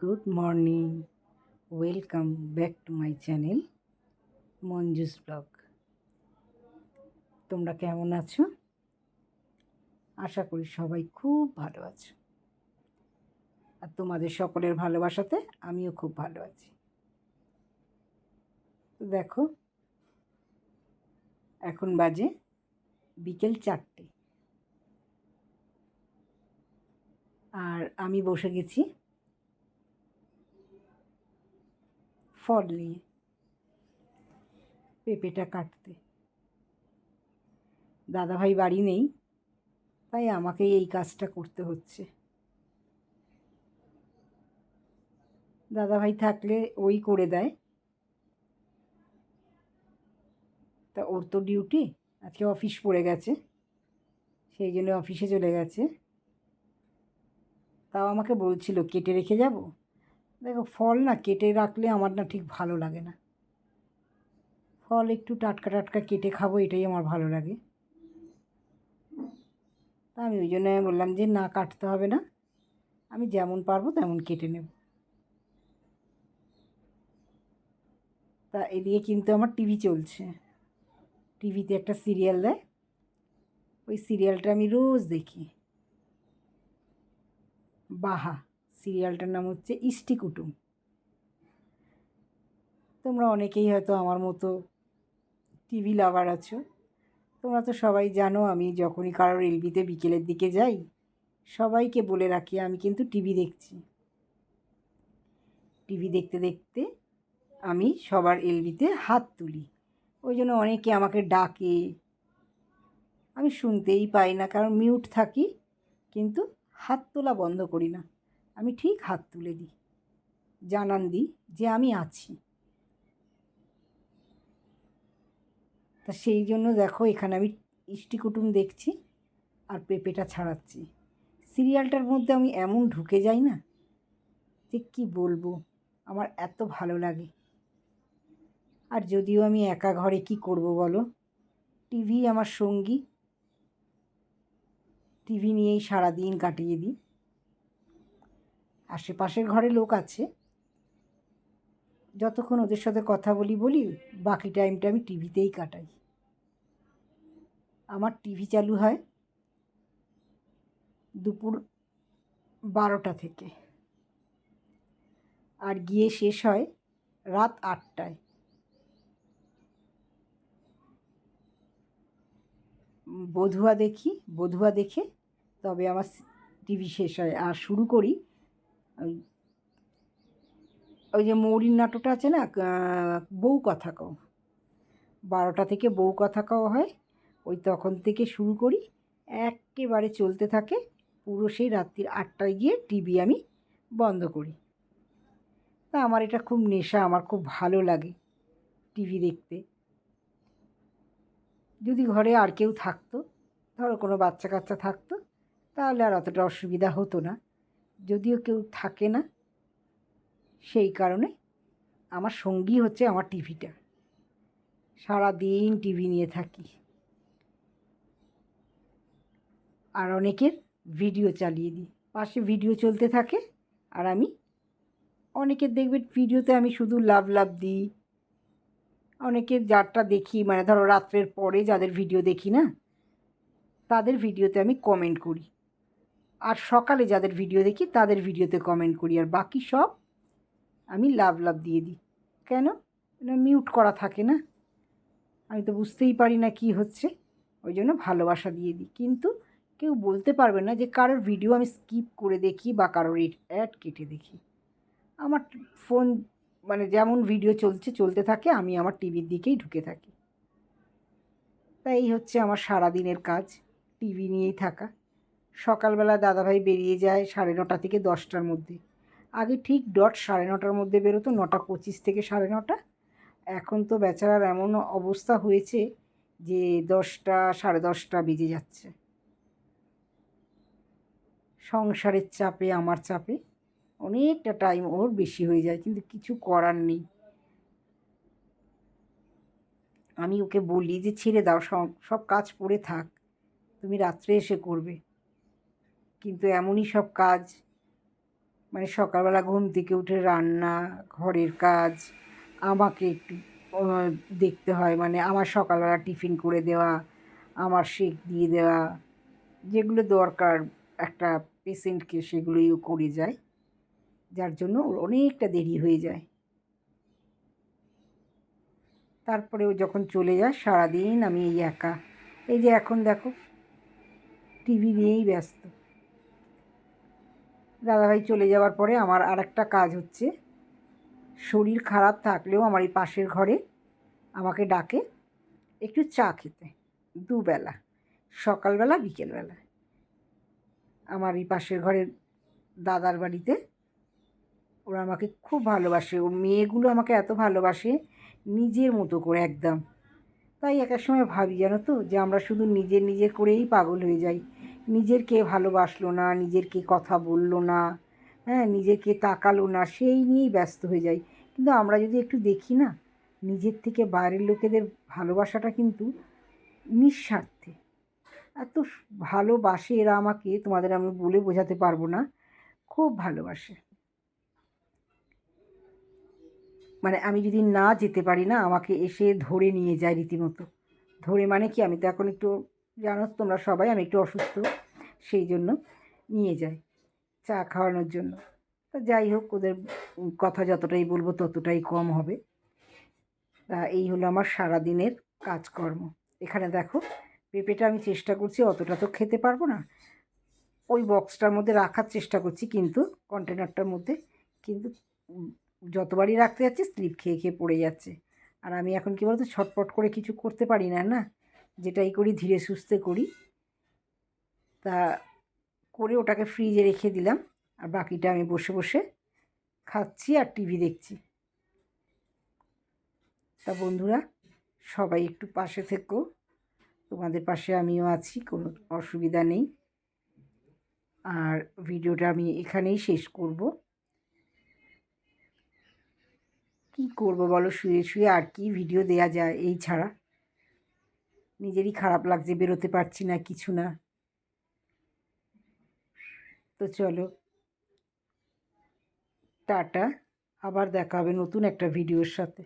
Good morning, welcome back to my channel Manju's vlog. তোমরা কেমন আছো? আশা করি সবাই খুব ভালো আছো। আর তোমাদের সকলের ভালোবাসাতে আমিও খুব ভালো আছি। দেখো, এখন বাজে বিকেল চারটে। আর আমি বসে গেছি ফল নিয়ে পেঁপেটা কাটতে। দাদাভাই বাড়ি নেই, তাই আমাকেই এই কাজটা করতে হচ্ছে। দাদাভাই থাকলে ওই করে দেয়। তা ওর তো ডিউটি, আজকে অফিস পড়ে গেছে, সেই জন্য অফিসে চলে গেছে। তাও আমাকে বলছিল, কেটে রেখে যাব? দেখো ফল না কেটে রাখলে আমার না ঠিক ভালো লাগে না। ফল একটু টাটকা টাটকা কেটে খাব, এটাই আমার ভালো লাগে। তা আমি ওই জন্য বললাম যে না, কাটতে হবে না। আমি যেমন পারব তেমন কেটে নেব। তা এদিকে কিন্তু আমার টিভি চলছে। টিভিতে একটা সিরিয়াল দেয়। ওই সিরিয়ালটা আমি রোজ দেখি। বাহা! সিরিয়ালটার নাম হচ্ছে ইষ্টি কুটুম। তোমরা অনেকেই হয়তো আমার মতো টিভি লাভার আছো। তোমরা তো সবাই জানো আমি যখনই কারোর এলবিতে বিকেলের দিকে যাই, সবাইকে বলে রাখি আমি কিন্তু টিভি দেখছি। টিভি দেখতে দেখতে আমি সবার এলবিতে হাত তুলি। ওই জন্য অনেকে আমাকে ডাকে। আমি শুনতেই পাই না, কারণ মিউট থাকি, কিন্তু হাত তোলা বন্ধ করি না। আমি ঠিক হাত তুলে দিই। জানান দিই যে আমি আছি। তা সেই জন্য দেখো এখানে আমি ইষ্টি কুটুম দেখছি আর পেঁপেটা ছাড়াচ্ছি। সিরিয়ালটার মধ্যে আমি এমন ঢুকে যাই না যে কী বলব, আমার এত ভালো লাগে। আর যদিও আমি একা ঘরে কি করব বলো? টিভি আমার সঙ্গী। টিভি নিয়েই সারাদিন কাটিয়ে দিই। আশেপাশের ঘরে লোক আছে। যতক্ষণ ওদের সাথে কথা বলি বলি, বাকি টাইমটা আমি টিভিতেই কাটাই। আমার টিভি চালু হয় দুপুর বারোটা থেকে। আর গিয়ে শেষ হয় রাত আটটায়। বধুয়া দেখি, বধুয়া দেখে তবে আমার টিভি শেষ হয়। আর শুরু করি ওই ওই যে মৌরির নাটকটা আছে না বউ কথা কও। বারোটা থেকে বউ কথা কও হয়, ওই তখন থেকে শুরু করি, একেবারে চলতে থাকে, পুরো সেই রাত্রির আটটায় গিয়ে টিভি আমি বন্ধ করি। তা আমার এটা খুব নেশা, আমার খুব ভালো লাগে টিভি দেখতে। যদি ঘরে আর কেউ থাকতো, ধরো কোনো বাচ্চা কাচ্চা থাকতো, তাহলে আর অতটা অসুবিধা হতো না। যদিও কেউ থাকে না, সেই কারণে আমার সঙ্গী হচ্ছে আমার টিভিটা। সারা দিন টিভি নিয়ে থাকি। আর অনেকের ভিডিও চালিয়ে দিই। পাশে ভিডিও চলতে থাকে আর আমি অনেকের দেখবে ভিডিওতে আমি শুধু লাভ লাভ দিই। অনেকের যারটা দেখি মানে ধরো রাত্রের পরে যাদের ভিডিও দেখি না, তাদের ভিডিওতে আমি কমেন্ট করি। আর সকালে যাদের ভিডিও দেখি, তাদের ভিডিওতে কমেন্ট করি। আর বাকি সব আমি লাভ লাভ দিয়ে দিই। কেন? মিউট করা থাকে না। আমি তো বুঝতেই পারি না কি হচ্ছে। ওই জন্য ভালোবাসা দিয়ে দিই। কিন্তু কেউ বলতে পারবে না যে কারোর ভিডিও আমি স্কিপ করে দেখি বা কারোর অ্যাড কেটে দেখি। আমার ফোন মানে যেমন ভিডিও চলছে, চলতে থাকে, আমি আমার টিভির দিকেই ঢুকে থাকি। তাই এই হচ্ছে আমার সারাদিনের কাজ। টিভি নিয়েই থাকা। সকালবেলা দাদাভাই বেরিয়ে যায় সাড়ে নটা থেকে দশটার মধ্যে। আগে ঠিক ডট সাড়ে নটার মধ্যে বেরোতো, নটা পঁচিশ থেকে সাড়ে নটা। এখন তো বেচারার এমন অবস্থা হয়েছে যে দশটা, সাড়ে দশটা বেজে যাচ্ছে। সংসারের চাপে, আমার চাপে অনেকটা টাইম ওর বেশি হয়ে যায়, কিন্তু কিছু করার নেই। আমি ওকে বলি যে, ছেড়ে দাও সব কাজ পড়ে থাক। তুমি রাত্রে এসে করবে। কিন্তু এমনই সব কাজ। মানে সকালবেলা ঘুম থেকে উঠে রান্না, ঘরের কাজ, আমাকে একটু দেখতে হয়। মানে আমার সকালবেলা টিফিন করে দেওয়া, আমার শেক দিয়ে দেওয়া, যেগুলো দরকার একটা পেশেন্টকে সেগুলোইও করে যায়। যার জন্য ওর অনেকটা দেরি হয়ে যায়। তারপরে ও যখন চলে যায়, সারাদিন আমি এই একা। এই যে এখন দেখো, টিভি নিয়েই ব্যস্ত। দাদাভাই চলে যাওয়ার পরে আমার আর একটা কাজ হচ্ছে। শরীর খারাপ থাকলেও আমার এই পাশের ঘরে আমাকে ডাকে একটু চা খেতে, দুবেলা, সকালবেলা, বিকেলবেলা। আমার এই পাশের ঘরের দাদার বাড়িতে ওরা আমাকে খুব ভালোবাসে, ওর মেয়েগুলো আমাকে এত ভালোবাসে নিজের মতো করে একদম। তাই এক এক সময় ভাবি জানো তো, যে আমরা শুধু নিজের নিজের করেই পাগল হয়ে যাই। নিজের কে ভালোবাসলো না নিজের কে কথা বলল না হ্যাঁ নিজের কে তাকালো না, সেই নিয়েই ব্যস্ত হয়ে যাই। কিন্তু আমরা যদি একটু দেখি না, নিজের থেকে বাইরের লোকেদের ভালোবাসাটা কিন্তু নিঃস্বার্থে। এত ভালোবাসে এরা আমাকে, তোমাদের আমি বলে বোঝাতে পারব না, খুব ভালোবাসে। মানে আমি যদি না যেতে পারি না, আমাকে এসে ধরে নিয়ে যায় রীতিমতো। ধরে মানে কি? আমি তো এখন একটু জানো তোমরা সবাই আমি একটু অসুস্থ, সেই জন্য নিয়ে যাই চা খাওয়ানোর জন্য। তো যাই হোক, ওদের কথা যতটাই বলব ততটাই কম হবে। তা এই হলো আমার সারাদিনের কাজকর্ম। এখানে দেখো, পেঁপেটা আমি চেষ্টা করছি, অতটা তো খেতে পারব না। ওই বক্সটার মধ্যে রাখার চেষ্টা করছি, কিন্তু কন্টেনারটার মধ্যে, কিন্তু যতবারই রাখতে যাচ্ছি, স্লিপ খেয়ে খেয়ে পড়ে যাচ্ছে। আর আমি এখন কী বলতো, ছটপট করে কিছু করতে পারি না না? যেটাই করি, ধীরে সুস্থে করি। তা করে ওটাকে ফ্রিজে রেখে দিলাম। আর বাকিটা আমি বসে বসে খাচ্ছি আর টিভি দেখছি। তা বন্ধুরা, সবাই একটু পাশে থেকো। তোমাদের পাশে আমিও আছি, কোনো অসুবিধা নেই। আর ভিডিওটা আমি এখানেই শেষ করব। কি করব বলো? শুয়ে শুয়ে আর কি ভিডিও দেয়া যায় এই ছাড়া? নিজেরই খারাপ লাগছে, বেরোতে পারছি না, কিছু না। তো চলো। টাটা। আবার দেখা হবে নতুন একটা ভিডিওর সাথে।